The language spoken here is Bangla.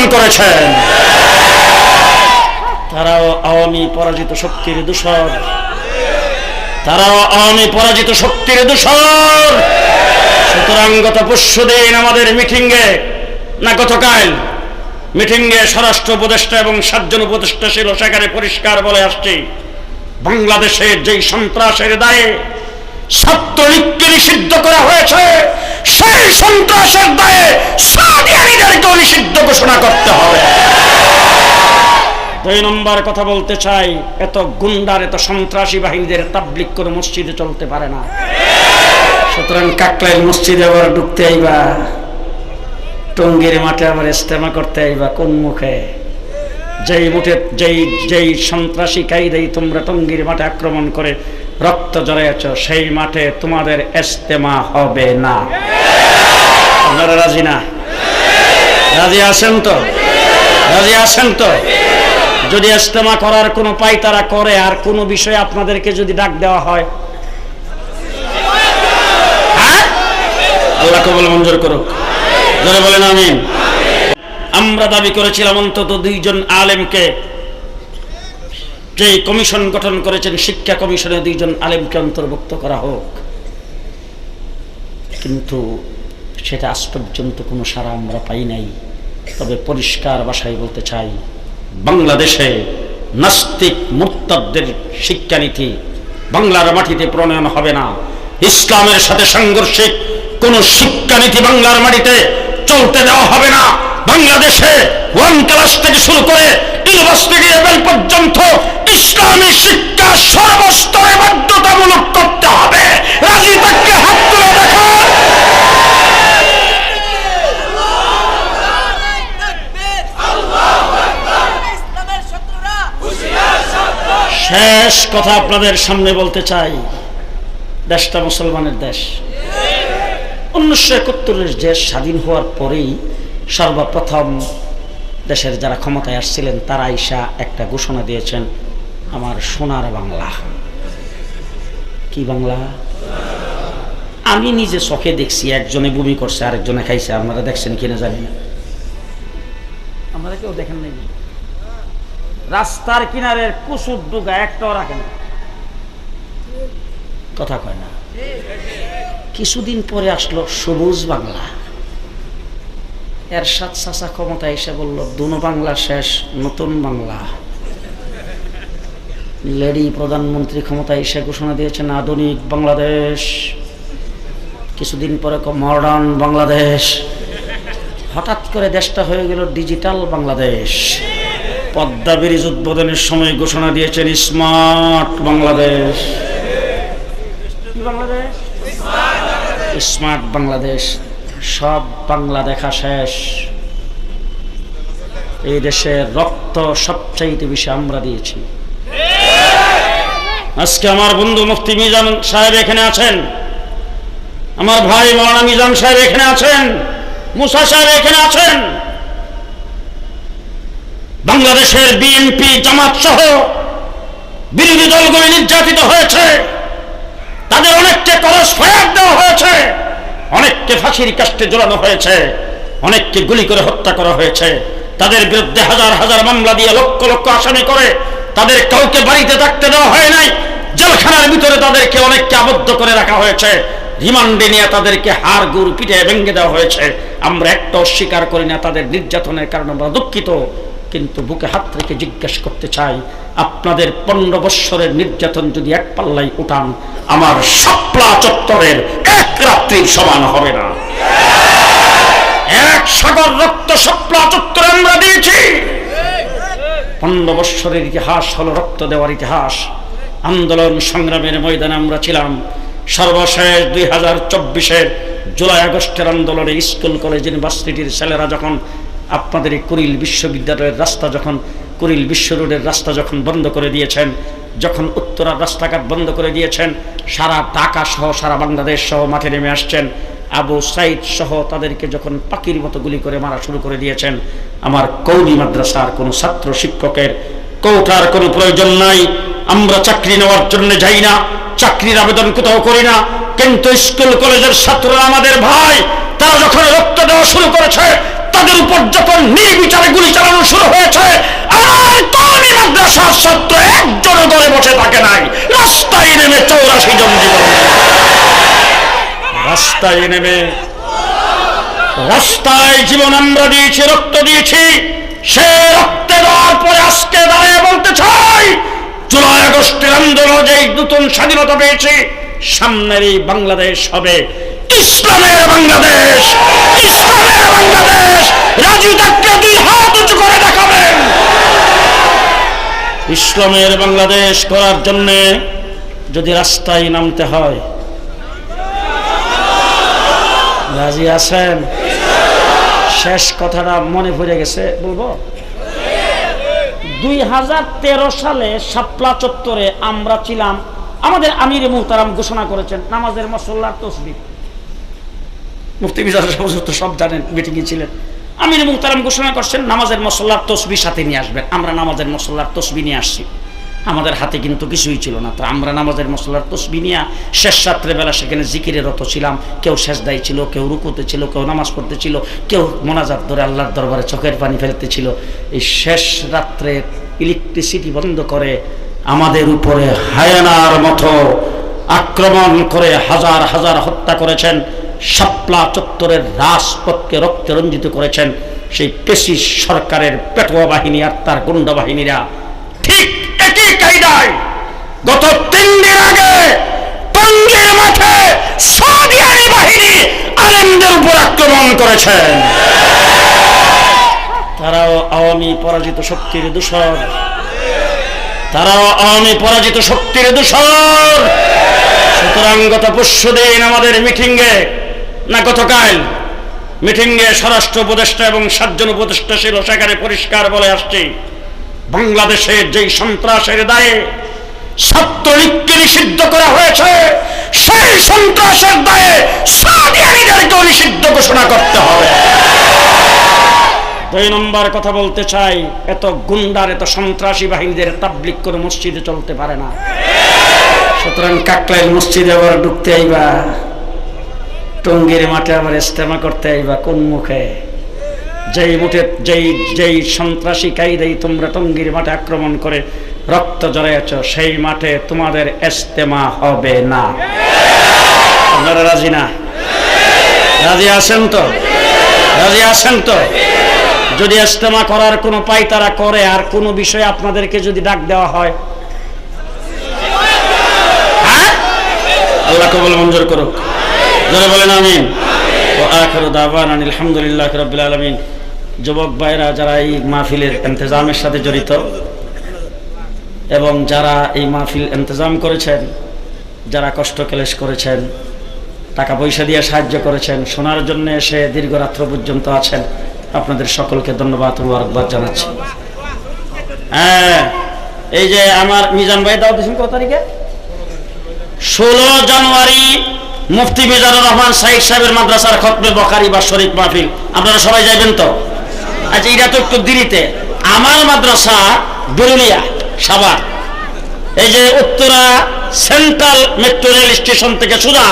অর্জন করেছেন। তারাও আওয়ামী পরাজিত শক্তির দূষণ। তারাও আওয়ামী পরাজিত শক্তির দূষণ। সুতরাং গত পরশু দিন আমাদের মিটিংয়ে, না গতকাল, মিটিংয়ে স্বরাষ্ট্র উপদেষ্টা এবং সাতজন উপদেষ্টা ছিল, সেখানে পরিষ্কার বলে আসছি। বাংলাদেশের যেই সন্ত্রাসের দায়ে ছাত্রলীগকে নিষিদ্ধ করা হয়েছে, সেই সন্ত্রাসের দায়ে সাদিয়ানিদেরকেও নিষিদ্ধ ঘোষণা করতে হবে দুই নম্বর কথা বলতে চাই, এত গুন্ডার, এত সন্ত্রাসী বাহিনীদের তাবলিক করে মসজিদে চলতে পারে না। সুতরাং কাকলাইল মসজিদে আবার ঢুকতে আইবা, টঙ্গির মাঠে আবার ইস্তেমা করতে আইবা, কোন মুখে? যেই মুঠে, যেই যেই সন্ত্রাসী কায়দাই তোমরা টঙ্গির মাঠে আক্রমণ করে রক্ত জড়াইয়াছ, সেই মাঠে তোমাদের ইস্তেমা হবে না। রাজি না? রাজি আছেন তো? রাজি আছেন তো? যদি ইস্তেমা করার কোনো পাই তারা করে, আর কোনো বিষয়ে আপনাদেরকে যদি ডাক দেওয়া হয়। হ্যাঁ? আল্লাহ কবল মঞ্জুর করুক। জোরে বলেন আমিন। আমরা দাবি করেছিলাম অন্তত দুইজন আলেমকে যে কমিশন গঠন করেছেন, শিক্ষা কমিশনে দুইজন আলেমকে অন্তর্ভুক্ত করা হোক। কিন্তু সেটা আজ পর্যন্ত কোনো সারা আমরা পাই নাই। তবে পরিষ্কার ভাষায় বলতে চাই বাংলাদেশে নাস্তিক মুক্তদের শিক্ষানীতি বাংলার মাটিতে প্রণয়ন হবে না। ইসলামের সাথে সাংঘর্ষিক কোন শিক্ষানীতি বাংলার মাটিতে চলতে দেওয়া হবে না। বাংলাদেশে ওয়ান ক্লাস থেকে শুরু করে ইউনিভার্সিটি লেভেল পর্যন্ত ইসলামী সর্বস্তরে বাধ্যতামূলক করতে হবে রাজি থাকলে হাত তুলে দেখা ইসলামের শত্রুরা শেষ কথা আপনাদের সামনে বলতে চাই। দেশটা মুসলমানের দেশ। উনিশশো একাত্তরের দেশ স্বাধীন হওয়ার পরেই সর্বপ্রথম দেশের যারা ক্ষমতায় আসছিলেন, তারা আইসা একটা ঘোষণা দিয়েছেন, আমার সোনার বাংলা। কি বাংলা? আমি নিজে চোখে দেখছি, একজনে বমি করছে, আরেকজনে খাইছে, আপনারা দেখছেন কিনা জানি না। আপনারা কেউ দেখেন নাই। রাস্তার কিনারের কুসুর ডুগা একটাও রাখে না। কথা কয় না। কিছুদিন পরে আসলো সবুজ বাংলা। এর সাত চাচা ক্ষমতা এসে বলল, দুনো বাংলা শেষ, নতুন বাংলা। লেডি প্রধানমন্ত্রী ক্ষমতা এসে ঘোষণা দিয়েছেন, আধুনিক বাংলাদেশ। কিছুদিন পরে মডার্ন বাংলাদেশ। হঠাৎ করে দেশটা হয়ে গেল ডিজিটাল বাংলাদেশ। পদ্মা ব্রিজ উদ্বোধনের সময় ঘোষণা দিয়েছেন স্মার্ট বাংলাদেশ। বাংলাদেশ? স্মার্ট বাংলাদেশ সব বাংলা দেখা শেষ। এই দেশের রক্ত সবচাইতে বেশি আমরা দিয়েছি। আজকে আমার বন্ধু মুফতি মিজান সাহেব এখানে আছেন। আমার ভাই মৌলানা মিজান সাহেব এখানে আছেন। মুসা সাহেব এখানে আছেন। বাংলাদেশের বিএনপি জামাত সহ বিরোধী দলগুলি নির্যাতিত হয়েছে। তাদের অনেককে করস ফায়ার দেওয়া হয়েছে। অনেককে ফাঁসির কাষ্টে জোড়ানো হয়েছে। অনেককে গুলি করে হত্যা করা হয়েছে। তাদের বিরুদ্ধে হাজার হাজার মামলা দিয়ে লক্ষ লক্ষ আসামি করে তাদের কাউকে বাড়িতে থাকতে দেওয়া হয় নাই। জেলখানার ভিতরে তাদেরকে অনেককে আবদ্ধ করে রাখা হয়েছে। রিমান্ডে নিয়ে তাদেরকে হাড়, গুড় পিঠে ভেঙে দেওয়া হয়েছে। আমরা একটা অস্বীকার করি না তাদের নির্যাতনের কারণে, আমরা দুঃখিত। কিন্তু বুকে হাত রেখে জিজ্ঞেস করতে চাই, আপনাদের পনেরো বৎসরের নির্যাতন যদি এক পাল্লাই উঠান, আমার সাপলা চত্বরের এক রাত্রির সমান হবে না। এক সাগর রক্ত সাপলা চত্বরে আমরা দিয়েছি। পনেরো বৎসরের ইতিহাস হলো রক্ত দেওয়ার ইতিহাস। আন্দোলন সংগ্রামের ময়দানে আমরা ছিলাম। সর্বশেষ দুই হাজার চব্বিশের জুলাই আগস্টের আন্দোলনে স্কুল, কলেজ, ইউনিভার্সিটির ছেলেরা যখন আপনাদের এই কুড়িল বিশ্ববিদ্যালয়ের রাস্তা যখন কুড়িল বিশ্ব রোডের রাস্তা যখন বন্ধ করে দিয়েছেন, যখন উত্তরার রাস্তাঘাট বন্ধ করে দিয়েছেন, সারা ঢাকা সহ সারা বাংলাদেশ সহ মাঠে নেমে আসছেন। আবু সাইদ সহ তাদেরকে যখন পাখির মতো গুলি করে মারা শুরু করে দিয়েছেন, আমার কৌমি মাদ্রাসার কোনো ছাত্র শিক্ষকের কৌটার কোনো প্রয়োজন নাই। আমরা চাকরি নেওয়ার জন্য যাই না, চাকরির আবেদন কোথাও করি না। কিন্তু স্কুল কলেজের ছাত্ররা আমাদের ভাই, তারা যখন রক্ত দেওয়া শুরু করেছে তাদের উপর যখন নির্বিচারে গুলি চালানো শুরু হয়েছে ঘরে বসে থাকে নাই। রাস্তায় নেমে চৌরাশি জন জীবন রাস্তায় নেমে, রাস্তায় জীবন আমরা দিয়েছি, রক্ত দিয়েছি। সে রক্তে দেওয়ার পরে আজকে দাঁড়িয়ে বলতে চাই, জুলাই আগস্টের আন্দোলন যে নতুন স্বাধীনতা পেয়েছি, সামনের এই বাংলাদেশ হবে। ইসলামের বাংলাদেশ, ইসলামের বাংলাদেশ রাজু তাকে দুই হাত উঁচু করে দেখাবেন ইসলামের বাংলাদেশ করার জন্যে যদি রাস্তায় নামতে হয়। রাজি আছেন? শেষ কথাটা মনে পড়ে গেছে, বলব? দুই হাজার তেরো সালে শাপলা চত্বরে আমরা ছিলাম। আমাদের আমির মুহতারাম ঘোষণা করেছেন, নামাজের মসল্লার তসবি। মুফতি বিজার তো সব জানেন মিটিংয়ে ছিলেন। আমির মুহতারাম ঘোষণা করছেন, নামাজের মসল্লার তসবি সাথে নিয়ে আসবেন। আমরা নামাজের মসল্লার তসবি নিয়ে আসছি। আমাদের হাতে কিন্তু কিছুই ছিল না। তো আমরা নামাজের মশলার তসবি নিয়ে শেষ রাত্রেবেলা সেখানে জিকিরে রত ছিলাম। কেউ শেষ দায়ী ছিল, কেউ রুকুতে ছিল, কেউ নামাজ পড়তে ছিল, কেউ মোনাজাত ধরে আল্লাহর দরবারে চোখের পানি ফেলতে ছিল। এই শেষ রাত্রে ইলেকট্রিসিটি বন্ধ করে আমাদের উপরে হায়ানার মতো আক্রমণ করে হাজার হাজার হত্যা করেছেন। শাপলা চত্বরের রাজপথকে রক্তে রঞ্জিত করেছেন সেই পেশি সরকারের পেটোয়া বাহিনী আর তার গুন্ডা বাহিনীরা। ঠিক একই কায়দায় গত তিন দিন আগে টঙ্গীর মাঠে সৌদি আরব বাহিনী আলেমদের উপর আক্রমণ করেছেন তারাও আওয়ামী পরাজিত শক্তির দূষণ। তারাও আওয়ামী পরাজিত শক্তির দূষণ। সুতরাং গত পরশু দিন আমাদের মিটিংয়ে না গতকাল মিটিংয়ে স্বরাষ্ট্র উপদেষ্টা এবং সাতজন উপদেষ্টা ছিল, সেখানে পরিষ্কার বলে আসছে, বাংলাদেশে যেই সন্ত্রাসের দায়ে ছাত্রলীগকে নিষিদ্ধ করা হয়েছে, সেই সন্ত্রাসের দায়ে সৌদি আরবদেরকেও নিষিদ্ধ ঘোষণা করতে হবে। দুই নম্বর কথা বলতে চাই, এত গুন্ডার, এত সন্ত্রাসী বাহিনীদের তাবলিক করে মসজিদে চলতে পারে না। সুতরাং কাকলাইল মসজিদে আবার ঢুকতে আইবা। টঙ্গির মাঠে আবার ইস্তেমা করতে আইবা, কোন মুখে? যেই মুঠে যেই যেই সন্ত্রাসী কায়দাই তোমরা টঙ্গির মাঠে আক্রমণ করে রক্ত জড়াইছ সেই মাঠে তোমাদের ইস্তেমা হবে না। আপনারা রাজি না? রাজি আছেন তো? রাজি আছেন তো? যদি ইস্তেমা করার কোনো পাই তারা করে, আর কোনো বিষয়ে আপনাদেরকে যদি ডাক দেওয়া হয়? হ্যাঁ? আল্লাহ কবল মঞ্জুর করুক। জোরে বলেন আমিন। আখির দাওয়ানা আলহামদুলিল্লাহ রাব্বিল আলামিন। যুবক ভাইরা, যারা এই মাহফিলের ইন্তজামের সাথে জড়িত এবং যারা এই মাহফিল ইন্তজাম করেছেন, যারা কষ্ট ক্লেশ করেছেন, টাকা পয়সা দিয়ে সাহায্য করেছেন, শোনার জন্য এসে দীর্ঘ রাত্র পর্যন্ত আছেন, আপনাদের সকলকে ধন্যবাদ, মুবারকবাদ জানাচ্ছি। হ্যাঁ এই যে আমার মিজান ভাই দাও দিয়েছেন কত তারিখে? ষোলো জানুয়ারি মুফতি মিজানুর রহমান সাইদ সাহেবের মাদ্রাসার খতমে বখারি বা শরীফ মাহফিল। আপনারা সবাই যাবেন তো? আচ্ছা এটা তো একটু দেরিতে। আমার মাদ্রাসা বেরুলিয়া সাবার এই যে Uttara central metro rail station থেকে সুদা